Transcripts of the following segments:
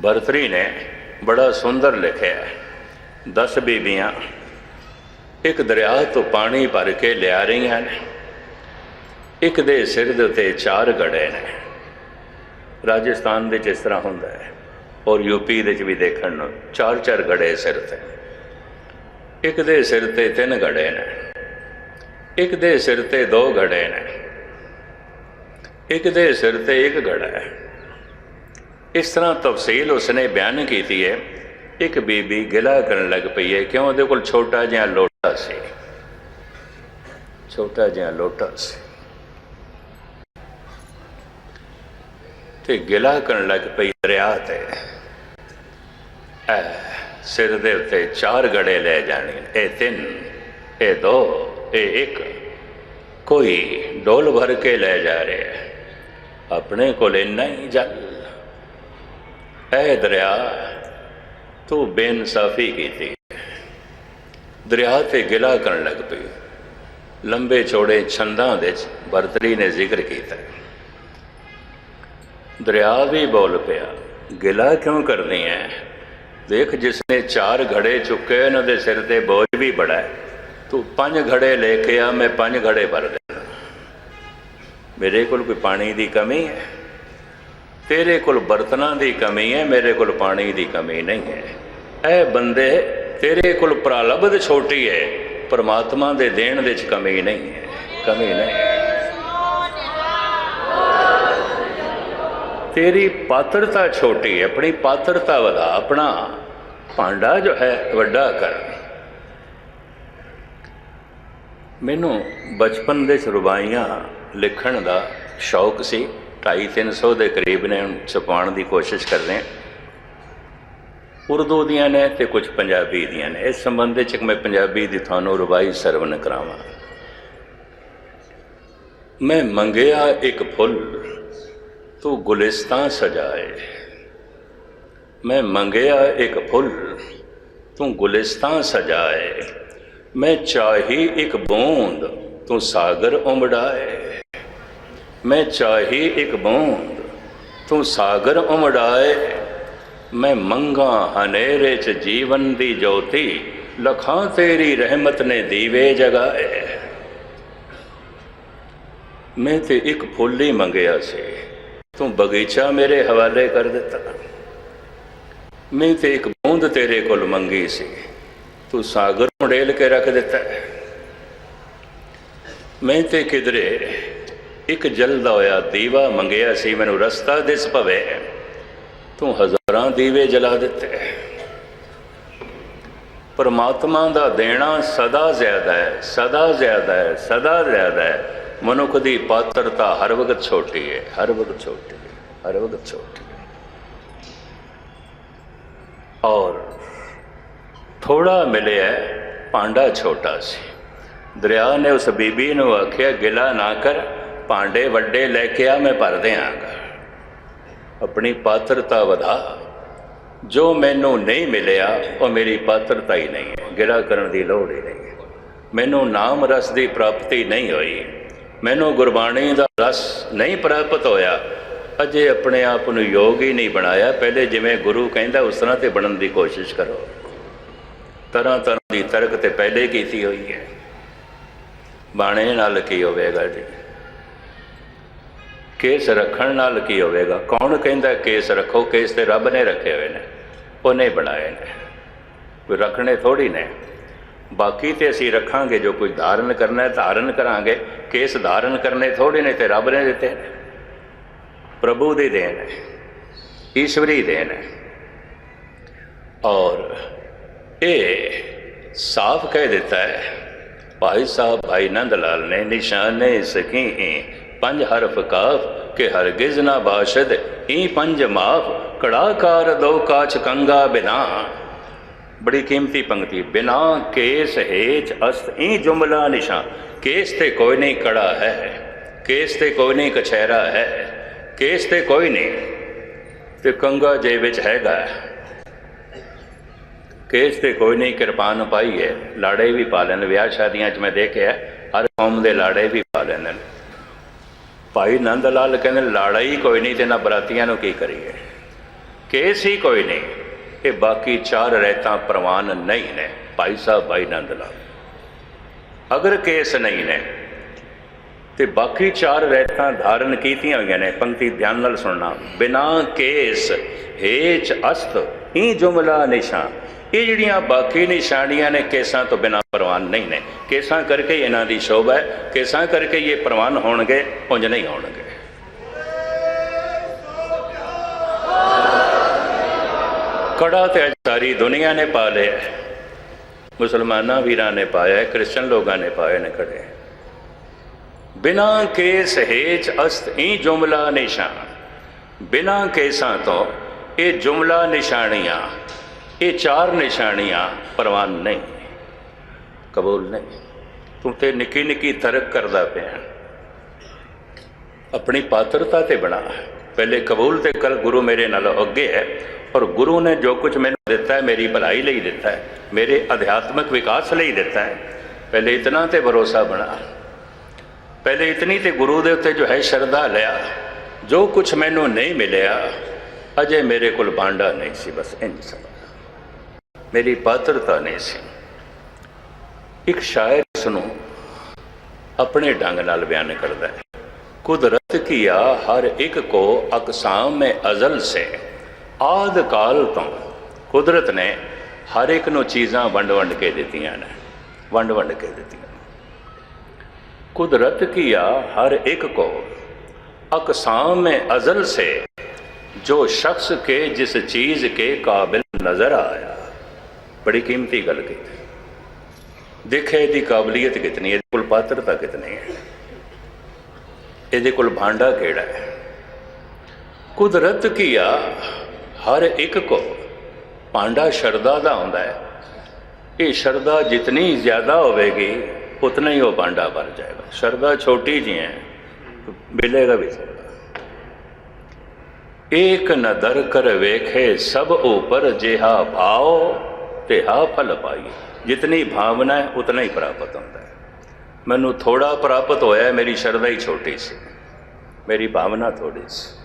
ਬਰਤਰੀ ਨੇ ਬੜਾ ਸੁੰਦਰ ਲਿਖਿਆ ਹੈ। 10 ਬੀਬੀਆਂ, ਇੱਕ ਦਰਿਆ ਤੋਂ ਪਾਣੀ ਭਰ ਕੇ ਲਿਆ ਰਹੀਆਂ ਨੇ। ਇੱਕ ਦੇ ਸਿਰ ਦੇ ਉੱਤੇ ਚਾਰ ਗੜੇ ਨੇ। ਰਾਜਸਥਾਨ ਦੇ ਇਸ ਤਰ੍ਹਾਂ ਹੁੰਦਾ ਹੈ ਔਰ ਯੂਪੀ ਦੇ ਵਿੱਚ ਵੀ ਦੇਖਣ ਨੂੰ ਚਾਰ ਚਾਰ ਗੜੇ ਸਿਰ ਤੇ। ਇੱਕ ਦੇ ਸਿਰ ਤੇ ਤਿੰਨ ਗੜੇ ਨੇ। ਇੱਕ ਦੇ ਸਿਰ ਤੇ ਦੋ ਗੜੇ ਨੇ। ਇੱਕ ਦੇ ਸਿਰ ਤੇ ਇੱਕ ਗੜਾ ਹੈ। ਇਸ ਤਰ੍ਹਾਂ ਤਫਸੀਲ ਉਸਨੇ ਬਿਆਨ ਕੀਤੀ ਹੈ। ਇੱਕ ਬੀਬੀ ਗਿਲਾ ਕਰਨ ਲੱਗ ਪਈ ਹੈ। ਕਿਉਂ? ਉਹਦੇ ਕੋਲ ਛੋਟਾ ਜਿਹਾ ਲੋਟਾ ਸੀ। ਛੋਟਾ ਜਿਹਾ ਲੋਟਾ ਸੀ। ਤੇ ਗਿਲਾ ਕਰਨ ਲੱਗ ਪਈ ਦਰਿਆ ਤੇ। ਐ ਸਿਰ ਦੇ ਉੱਤੇ ਚਾਰ ਗੜੇ ਲੈ ਜਾਣੇ ਇਹ ਤਿੰਨ, ਇਹ ਦੋ, ਇਹ ਇੱਕ। ਕੋਈ ਡੋਲ ਭਰ ਕੇ ਲੈ ਜਾ ਰਿਹਾ ਆਪਣੇ ਕੋਲ ਇੰਨਾ ਹੀ ਜਲ ਐ ਦਰਿਆ ਤੂੰ ਬੇਇਨਸਾਫੀ ਕੀਤੀ। ਦਰਿਆ ਤੇ ਗਿਲਾ ਕਰਨ ਲੱਗ ਪਈ। ਲੰਬੇ ਚੌੜੇ ਛੰਦਾਂ ਦੇ ਵਿੱਚ ਵਰਤਰੀ ਨੇ ਜ਼ਿਕਰ ਕੀਤਾ। ਦਰਿਆ ਵੀ ਬੋਲ ਪਿਆ, ਗਿਲਾ ਕਿਉਂ ਕਰਨੀ ਹੈ ਦੇਖ ਜਿਸਨੇ ਚਾਰ ਘੜੇ ਚੁੱਕੇ, ਉਹਨਾਂ ਦੇ ਸਿਰ ਤੇ ਬੋਝ ਵੀ ਬੜਾ ਹੈ ਤੂੰ ਪੰਜ ਘੜੇ ਲੈ ਕੇ ਆ, ਮੈਂ ਪੰਜ ਘੜੇ ਭਰ ਦੇਣਾ ਮੇਰੇ ਕੋਲ ਕੋਈ ਪਾਣੀ ਦੀ ਕਮੀ ਹੈ ਤੇਰੇ ਕੋਲ ਬਰਤਨਾਂ ਦੀ ਕਮੀ ਹੈ, ਮੇਰੇ ਕੋਲ ਪਾਣੀ ਦੀ ਕਮੀ ਨਹੀਂ ਹੈ। ਐ ਬੰਦੇ ਤੇਰੇ ਕੋਲ ਪ੍ਰਲਬਧ ਛੋਟੀ ਹੈ, ਪਰਮਾਤਮਾ ਦੇ ਦੇਣ ਦੇ ਚ ਕਮੀ ਨਹੀਂ ਹੈ, ਕਮੀ ਨਹੀਂ ਤੇਰੀ ਪਾਤਰਤਾ ਛੋਟੀ ਹੈ, ਆਪਣੀ ਪਾਤਰਤਾ ਵਧਾ, ਆਪਣਾ ਭਾਂਡਾ ਜੋ ਹੈ, ਵੱਡਾ ਕਰ। ਮੈਨੂੰ ਬਚਪਨ ਦੇ ਰੁਬਾਈਆਂ ਲਿਖਣ ਦਾ ਸ਼ੌਕ ਸੀ। 250 ਦੇ ਕਰੀਬ ਨੇ ਹੁਣ ਛਪਾਉਣ ਦੀ ਕੋਸ਼ਿਸ਼ ਕਰ ਰਹੇ ਉਰਦੂ ਦੀਆਂ ਨੇ ਤੇ ਕੁਝ ਪੰਜਾਬੀ ਦੀਆਂ ਨੇ। ਇਸ ਸੰਬੰਧ ਵਿੱਚ ਮੈਂ ਪੰਜਾਬੀ ਦੀ ਤੁਹਾਨੂੰ ਰੁਬਾਈ ਸਰਵਨ ਕਰਾਵਾਂ। ਮੈਂ ਮੰਗਿਆ ਇੱਕ ਫੁੱਲ, ਤੂੰ ਗੁਲਿਸਤਾਂ ਸਜਾਏ। ਮੈਂ ਮੰਗਿਆ ਇੱਕ ਫੁੱਲ, ਤੂੰ ਗੁਲਿਸਤਾਂ ਸਜਾਏ। ਮੈਂ ਚਾਹੀ ਇੱਕ ਬੂੰਦ, ਤੂੰ ਸਾਗਰ ਉਮੜਾਏ। ਮੈਂ ਚਾਹੀ ਇੱਕ ਬੂੰਦ, ਤੂੰ ਸਾਗਰ ਉਮੜਾਏ। ਮੈਂ ਮੰਗਾ ਹਨੇਰੇ ਚ ਜੀਵਨ ਦੀ ਜੋਤੀ, ਲਖਾਂ ਤੇਰੀ ਰਹਿਮਤ ਨੇ ਦੀਵੇ ਜਗਾਏ। ਮੈਂ ਤੇ ਇੱਕ ਫੁੱਲ ਹੀ ਮੰਗਿਆ ਸੀ, ਤੂੰ ਬਗੀਚਾ ਮੇਰੇ ਹਵਾਲੇ ਕਰ ਦਿੱਤਾ। ਮੈਂ ਤੇ ਇੱਕ ਬੂੰਦ ਤੇਰੇ ਕੋਲ ਮੰਗੀ ਸੀ, ਤੂੰ ਸਾਗਰ ਮੁੜੇਲ ਕੇ ਰੱਖ ਦਿੱਤਾ। ਮੈਂ ਤੇ ਕਿਧਰੇ ਇੱਕ ਜਲਦਾ ਹੋਇਆ ਦੀਵਾ ਮੰਗਿਆ ਸੀ, ਮੈਨੂੰ ਰਸਤਾ ਦਿਸ ਪਵੇ। ਤੂੰ ਹਜ਼ਾਰਾਂ ਦੀਵੇ ਜਲਾ ਦਿੱਤੇ। ਪਰਮਾਤਮਾ ਦਾ ਦੇਣਾ ਸਦਾ ਜ਼ਿਆਦਾ ਹੈ, ਸਦਾ ਜ਼ਿਆਦਾ ਹੈ, ਸਦਾ ਜ਼ਿਆਦਾ ਹੈ। ਮਨੁੱਖ ਦੀ ਪਾਤਰਤਾ ਹਰ ਵਕਤ ਛੋਟੀ ਹੈ, ਹਰ ਵਕਤ ਛੋਟੀ ਹੈ, ਹਰ ਵਕਤ ਛੋਟੀ ਹੈ। ਔਰ ਥੋੜਾ ਮਿਲਿਆ ਭਾਂਡਾ ਛੋਟਾ ਸੀ। ਦਰਿਆ ਨੇ ਉਸ ਬੀਬੀ ਨੂੰ ਆਖਿਆ, ਗਿਲਾ ਨਾ ਕਰ। ਭਾਂਡੇ ਵੱਡੇ ਲੈ ਕੇ ਆ, ਮੈਂ ਭਰ ਦਿਆਂਗਾ। ਆਪਣੀ ਪਾਤਰਤਾ ਵਧਾ। ਜੋ ਮੈਨੂੰ ਨਹੀਂ ਮਿਲਿਆ, ਉਹ ਮੇਰੀ ਪਾਤਰਤਾ ਹੀ ਨਹੀਂ ਹੈ। ਗਿਲਾ ਕਰਨ ਦੀ ਲੋੜ ਹੀ ਨਹੀਂ ਹੈ। ਮੈਨੂੰ ਨਾਮ ਰਸ ਦੀ ਪ੍ਰਾਪਤੀ ਨਹੀਂ ਹੋਈ। ਮੈਨੂੰ ਗੁਰਬਾਣੀ ਦਾ ਰਸ ਨਹੀਂ ਪ੍ਰਾਪਤ ਹੋਇਆ। ਅਜੇ ਆਪਣੇ ਆਪ ਨੂੰ ਯੋਗ ਹੀ ਨਹੀਂ ਬਣਾਇਆ। ਪਹਿਲੇ ਜਿਵੇਂ ਗੁਰੂ ਕਹਿੰਦਾ, ਉਸ ਤਰ੍ਹਾਂ ਤੇ ਬਣਨ ਦੀ ਕੋਸ਼ਿਸ਼ ਕਰੋ। ਤਰ੍ਹਾਂ ਤਰ੍ਹਾਂ ਦੀ ਤਰਕ ਤੇ ਪਹਿਲੇ ਕੀਤੀ ਹੋਈ ਹੈ। ਬਾਣੇ ਨਾਲ ਕੀ ਹੋਵੇਗਾ ਜੀ? ਕੇਸ ਰੱਖਣ ਨਾਲ ਕੀ ਹੋਵੇਗਾ? ਕੌਣ ਕਹਿੰਦਾ ਕੇਸ ਰੱਖੋ? ਕੇਸ ਤੇ ਰੱਬ ਨੇ ਰੱਖੇ ਹੋਏ ਨੇ। ਉਹਨੇ ਬਣਾਏ ਨੇ। ਕੋਈ ਰੱਖਣੇ ਥੋੜੀ ਨੇ। ਬਾਕੀ ਤੇ ਅਸੀਂ ਰੱਖਾਂਗੇ, ਜੋ ਕੁਝ ਧਾਰਨ ਕਰਨਾ ਹੈ, ਧਾਰਨ ਕਰਾਂਗੇ। ਕੇਸ ਧਾਰਨ ਕਰਨੇ ਥੋੜੇ ਨੇ ਤੇ ਰੱਬ ਨੇ ਦਿੱਤੇ ਨੇ। ਪ੍ਰਭੂ ਦੀ ਦੇਣ ਹੈ। ਈਸ਼ਵਰੀ ਦੇਣ ਹੈ। ਔਰ ਇਹ ਸਾਫ਼ ਕਹਿ ਦਿੱਤਾ ਹੈ, ਭਾਈ ਸਾਹਿਬ, ਭਾਈ ਨੰਦ ਲਾਲ ਨੇ ਨਿਸ਼ਾਨੇ ਸਕੀ ਪੰਜ ਹਰਫ ਕਾਫ ਕਿ ਹਰਗਿਜ਼ ਨਾ ਬਾਸ਼ਦ, ਈ ਪੰਜ ਮਾਫ ਕੜਾਕਾਰ ਦੋ ਕਾਚ ਕੰਗਾ ਬਿਨਾ। ਬੜੀ ਕੀਮਤੀ ਪੰਕਤੀ, ਬਿਨਾ ਕੇਸ ਹੇਚ ਅਸਤ, ਈ ਜੁਮਲਾ ਨਿਸ਼ਾਨ। ਕੇਸ ਤੇ ਕੋਈ ਨਹੀਂ ਕੜਾ ਹੈ, ਕੇਸ ਤੇ ਕੋਈ ਨਹੀਂ ਕਛਹਿਰਾ ਹੈ, ਕੇਸ ਤੇ ਕੋਈ ਨਹੀਂ। ਤੇ ਕੰਗਾ ਜੇ ਵਿੱਚ ਹੈਗਾ ਕੇਸ ਤੇ ਕੋਈ ਨਹੀਂ ਕਿਰਪਾਨ ਪਾਈ ਹੈ। ਲਾੜੇ ਵੀ ਪਾ ਲੈਣ, ਵਿਆਹ ਸ਼ਾਦੀਆਂ 'ਚ ਮੈਂ ਦੇਖਿਆ, ਹਰ ਕੌਮ ਦੇ ਲਾੜੇ ਵੀ ਪਾ ਲੈਂਦੇ ਭਾਈ ਨੰਦ ਲਾਲ ਕਹਿੰਦੇ ਲਾੜਾ ਹੀ ਕੋਈ ਨਹੀਂ ਤੇ ਨਾ ਬਰਾਤੀਆਂ ਨੂੰ ਕੀ ਕਰੀਏ? ਕੇਸ ਹੀ ਕੋਈ ਨਹੀਂ। ਇਹ ਬਾਕੀ ਚਾਰ ਰਹਿਤਾਂ ਪ੍ਰਵਾਨ ਨਹੀਂ ਨੇ, ਭਾਈ ਸਾਹਿਬ, ਭਾਈ ਨੰਦ ਲਾਲ ਅਗਰ ਕੇਸ ਨਹੀਂ ਨੇ, ਤੇ ਬਾਕੀ ਚਾਰ ਰਹਿਤਾਂ ਧਾਰਨ ਕੀਤੀਆਂ ਹੋਈਆਂ ਨੇ, ਪੰਕਤੀ ਧਿਆਨ ਨਾਲ ਸੁਣਨਾ। ਬਿਨਾ ਕੇਸ, ਹੇਚ ਅਸਤ, ਹੀ ਜੁਮਲਾ ਨਿਸ਼ਾਨ। ਇਹ ਜਿਹੜੀਆਂ ਬਾਕੀ ਨਿਸ਼ਾਨੀਆਂ ਨੇ ਕੇਸਾਂ ਤੋਂ ਬਿਨਾ ਪ੍ਰਵਾਨ ਨਹੀਂ ਨੇ। ਕੇਸਾਂ ਕਰਕੇ ਇਹਨਾਂ ਦੀ ਸ਼ੋਭਾ ਹੈ, ਕੇਸਾਂ ਕਰਕੇ ਇਹ ਪ੍ਰਵਾਨ ਹੋਣਗੇ, ਉਂਝ ਨਹੀਂ ਹੋਣਗੇ। ਕੜਾ ਤੇ ਅੱਜ ਸਾਰੀ ਦੁਨੀਆ ਨੇ ਪਾ ਲਿਆ ਮੁਸਲਮਾਨਾਂ ਵੀਰਾਂ ਨੇ ਪਾਇਆ ਕ੍ਰਿਸਚਨ ਲੋਕਾਂ ਨੇ ਪਾਏ ਨੇ ਕੜੇ। ਬਿਨਾ ਕੇਸ ਹੇਚ ਅਸਤ ਹੀ ਜੁਮਲਾ ਨਿਸ਼ਾਨ। ਬਿਨਾ ਕੇਸਾਂ ਤੋਂ ਇਹ ਜੁਮਲਾ ਨਿਸ਼ਾਨੀਆਂ ਇਹ ਚਾਰ ਨਿਸ਼ਾਨੀਆਂ ਪ੍ਰਵਾਨ ਨਹੀਂ, ਕਬੂਲ ਨਹੀਂ। ਤੂੰ ਤੇ ਨਿੱਕੀ ਨਿੱਕੀ ਤਰਕ ਕਰਦਾ ਪਿਆ ਆਪਣੀ ਪਾਤਰਤਾ ਤੇ ਬਣਾ ਪਹਿਲੇ ਕਬੂਲ ਤੇ ਕਰ ਗੁਰੂ ਮੇਰੇ ਨਾਲ ਅੱਗੇ ਹੈ ਔਰ ਗੁਰੂ ਨੇ ਜੋ ਕੁਝ ਮੈਨੂੰ ਦਿੱਤਾ ਹੈ, ਮੇਰੀ ਭਲਾਈ ਲਈ ਦਿੱਤਾ ਹੈ, ਮੇਰੇ ਅਧਿਆਤਮਿਕ ਵਿਕਾਸ ਲਈ ਦਿੱਤਾ ਹੈ। ਪਹਿਲੇ ਇਤਨਾ ਤੇ ਭਰੋਸਾ ਬਣਾ। ਪਹਿਲੇ ਇਤਨੀ ਤੇ ਗੁਰੂ ਦੇ ਉੱਤੇ ਜੋ ਹੈ ਸ਼ਰਧਾ ਲਿਆ। ਜੋ ਕੁਝ ਮੈਨੂੰ ਨਹੀਂ ਮਿਲਿਆ, ਅਜੇ ਮੇਰੇ ਕੋਲ ਬਾਂਡਾ ਨਹੀਂ ਸੀ, ਬਸ ਇੰਜ ਸਮਝ ਮੇਰੀ ਪਾਤਰਤਾ ਨਹੀਂ ਸੀ। ਇੱਕ ਸ਼ਾਇਰ ਇਸ ਆਪਣੇ ਢੰਗ ਨਾਲ ਬਿਆਨ ਕਰਦਾ ਹੈ। ਕੁਦਰਤ ਕੀਆ ਹਰ ਇੱਕ ਕੋ ਅਕਸਾਮ ਮੇ ਅਜ਼ਲ ਸੇ। ਆਦ ਕਾਲ ਤੋਂ ਕੁਦਰਤ ਨੇ ਹਰ ਇੱਕ ਨੂੰ ਚੀਜ਼ਾਂ ਵੰਡ ਵੰਡ ਕੇ ਦਿੱਤੀਆਂ ਨੇ। ਵੰਡ ਵੰਡ ਕੇ ਦਿੱਤੀਆਂ ਕੁਦਰਤ ਕੀਆ ਹਰ ਇੱਕ ਕੋ ਅਕਸਾਮ ਮੇ ਅਜ਼ਲ ਸੇ। ਜੋ ਸ਼ਖਸ ਕੇ, ਜਿਸ ਚੀਜ਼ ਕੇ ਕਾਬਿਲ ਨਜ਼ਰ ਆਇਆ। बड़ी कीमती गल की ਦੇਖੇ ਇਹਦੀ ਕਾਬਲੀਅਤ ਕਿਤਨੀ ਹੈ ਇਹਦੇ ਕੋਲ ਪਾਤਰਤਾ ਕਿਤਨੀ ਹੈ ਇਹਦੇ ਕੋਲ ਭਾਂਡਾ ਕਿਹੜਾ ਹੈ ਕੁਦਰਤ ਕੀਆ ਹਰ ਇੱਕ ਕੋ ਭਾਂਡਾ ਸ਼ਰਦਾ ਦਾ ਹੁੰਦਾ ਹੈ ਇਹ ਸ਼ਰਦਾ ਜਿਤਨੀ ਜ਼ਿਆਦਾ ਹੋਵੇਗੀ उतना ही वो भांडा भर जाएगा श्रद्धा छोटी जी है तो मिलेगा भी थोड़ा एक नदर कर वेखे सब ऊपर ਤੇ ਹਾ ਫਲ ਪਾਈਏ। ਜਿਤਨੀ ਭਾਵਨਾ ਹੈ, ਉਤਨਾ ਹੀ ਪ੍ਰਾਪਤ ਹੁੰਦਾ ਹੈ। ਮੈਨੂੰ ਥੋੜਾ ਪ੍ਰਾਪਤ ਹੋਇਆ ਮੇਰੀ ਸ਼ਰਧਾ ਹੀ ਛੋਟੀ ਸੀ। ਮੇਰੀ ਭਾਵਨਾ ਥੋੜੀ ਸੀ।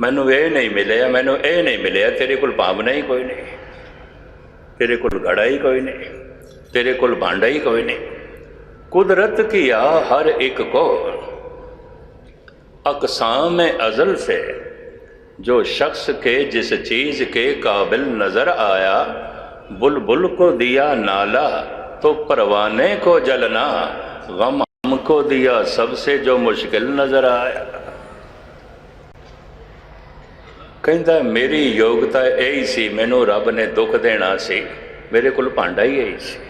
ਮੈਨੂੰ ਇਹ ਨਹੀਂ ਮਿਲਿਆ, ਮੈਨੂੰ ਇਹ ਨਹੀਂ ਮਿਲਿਆ, ਤੇਰੇ ਕੋਲ ਭਾਵਨਾ ਹੀ ਕੋਈ ਨਹੀਂ। ਤੇਰੇ ਕੋਲ ਘੜਾ ਹੀ ਕੋਈ ਨਹੀਂ। ਤੇਰੇ ਕੋਲ ਭਾਂਡਾ ਹੀ ਕੋਈ ਨਹੀਂ। ਕੁਦਰਤ ਕੀ ਆ, ਹਰ ਇੱਕ ਕੋ ਅਕਸਾਮ ਅਜ਼ਲ ਸੇ जो शख्स के जिस चीज के काबिल नजर आया बुलबुल को दिया नाला तो परवाने को जलना गम हमको दिया सबसे जो मुश्किल नजर आया ਕਹਿੰਦਾ ਮੇਰੀ ਯੋਗਤਾ ਇਹੀ ਸੀ ਮੈਨੂੰ ਰੱਬ ਨੇ ਦੁੱਖ ਦੇਣਾ ਸੀ ਮੇਰੇ ਕੋਲ ਭਾਂਡਾ ਹੀ ਇਹੀ ਸੀ